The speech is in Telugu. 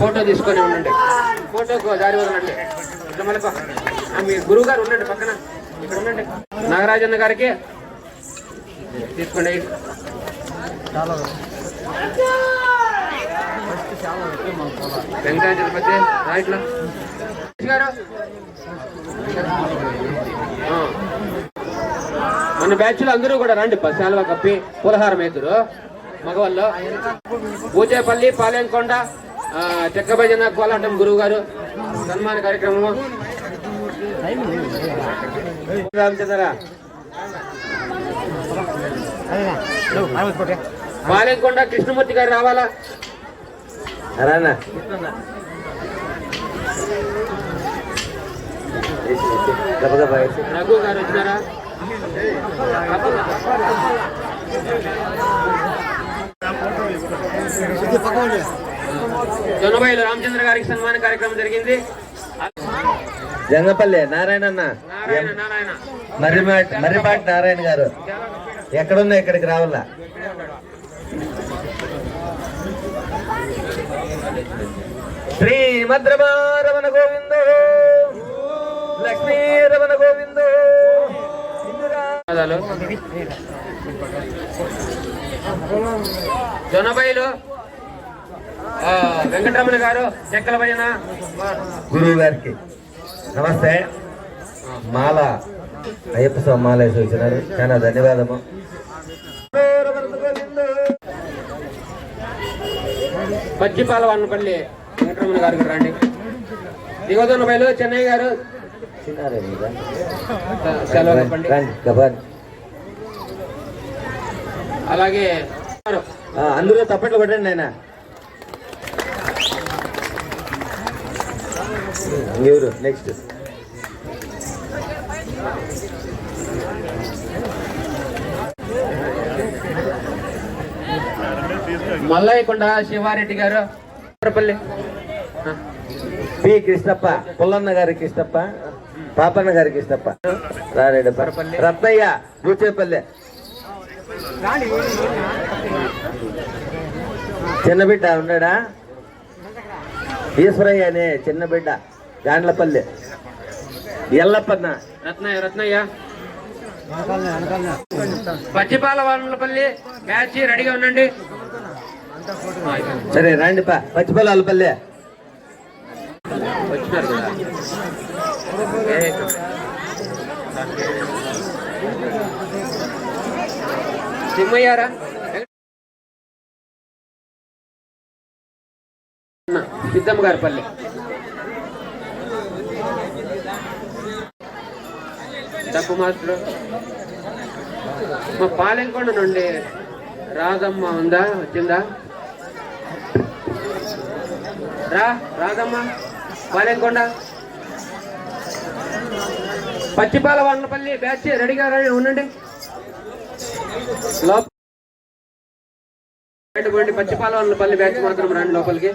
ఫోటో తీసుకొని ఉండండి. ఫోటోకు దారి వదలండి. ఇట్లా మళ్ళీ మీ గురువు గారు ఉండండి పక్కన. ఇక్కడ ఉండండి. నాగరాజన్న గారికి తీసుకోండి వెంకట తిరుపతి ఇట్లా. గారు. మన బ్యాచ్లో అందరూ కూడా రండి సెలవు కప్పి పులహారం అవుతారు మగవాళ్ళు. పూచేపల్లి పాలెంకొండ ఆ, చెక్క భజన కోలాటం గురువు గారు సన్మాన కార్యక్రమం రామచంద్ర. పాలెంకొండ కృష్ణమూర్తి గారు రావాలా? రానా. రఘు గారు వచ్చినారా? జొన్నబైలు రామచంద్ర గారికి సన్మాన కార్యక్రమం జరిగింది. జంగపల్లి నారాయణ నారాయణ మర్రిపాటి మర్రిపాటి నారాయణ గారు. ఎక్కడున్నా ఇక్కడికి రావాలా? శ్రీ మద్రమారమణ గోవింద లక్ష్మీ రమణ గోవింద. ధన్యవాదాలు. జొన్నబైలు ఆ, వెంకటరమణ గారు చెక్కల భజన గురువు గారికి నమస్తే. మాల అయ్యప్ప స్వామి మాల వేసి వచ్చినారు. చాలా ధన్యవాదము. పచ్చిపాల వన్నపల్లి వెంకటరమణ గారు కూడా రండి దిగదొన్నబైలు చెన్నై గారు చిన్నారే మీరా? సెలవు చెప్పండి రండి, గబాన్. అలాగే అందరూ తప్పట్లు కొట్టండి ఆయన ఎవరు నెక్స్ట్ మల్లయ్యకొండ శివారెడ్డి గారు పి కృష్ణప్ప పుల్లన్న గారి కృష్ణప్ప పాపన్న గారి కృష్ణప్ప రారేడప్ప రత్నయ్య బూచేపల్లె. చిన్న బిడ్డ ఉన్నాడా? ఈశ్వరయ్య అనే చిన్న బిడ్డ గాండ్లపల్లె. ఎల్లప్పన్న. రత్నయ్య రత్నయ్య. పచ్చిపాల వన్నపల్లి బ్యాచ్ రెడీగా ఉండండి. సరే రండి పా పచ్చిపల్లాల పల్లె వచ్చినారు కదా. తిమ్మయ్యారా సింహయ్యారా సిద్ధమ్మ గారి పల్లె. తప్పు మాస్టర్ మా పాలెంకొండ నుండి రాధమ్మ ఉందా? వచ్చిందా? రా రాధమ్మ. పాలెంకొండ. పచ్చిపాల వండపల్లి బ్యాచ్ రెడీగా రెడీ ఉండండి. లోపల బయట పోండి పచ్చిపాల వండపల్లి బ్యాచ్ మాత్రం రండి లోపలికి.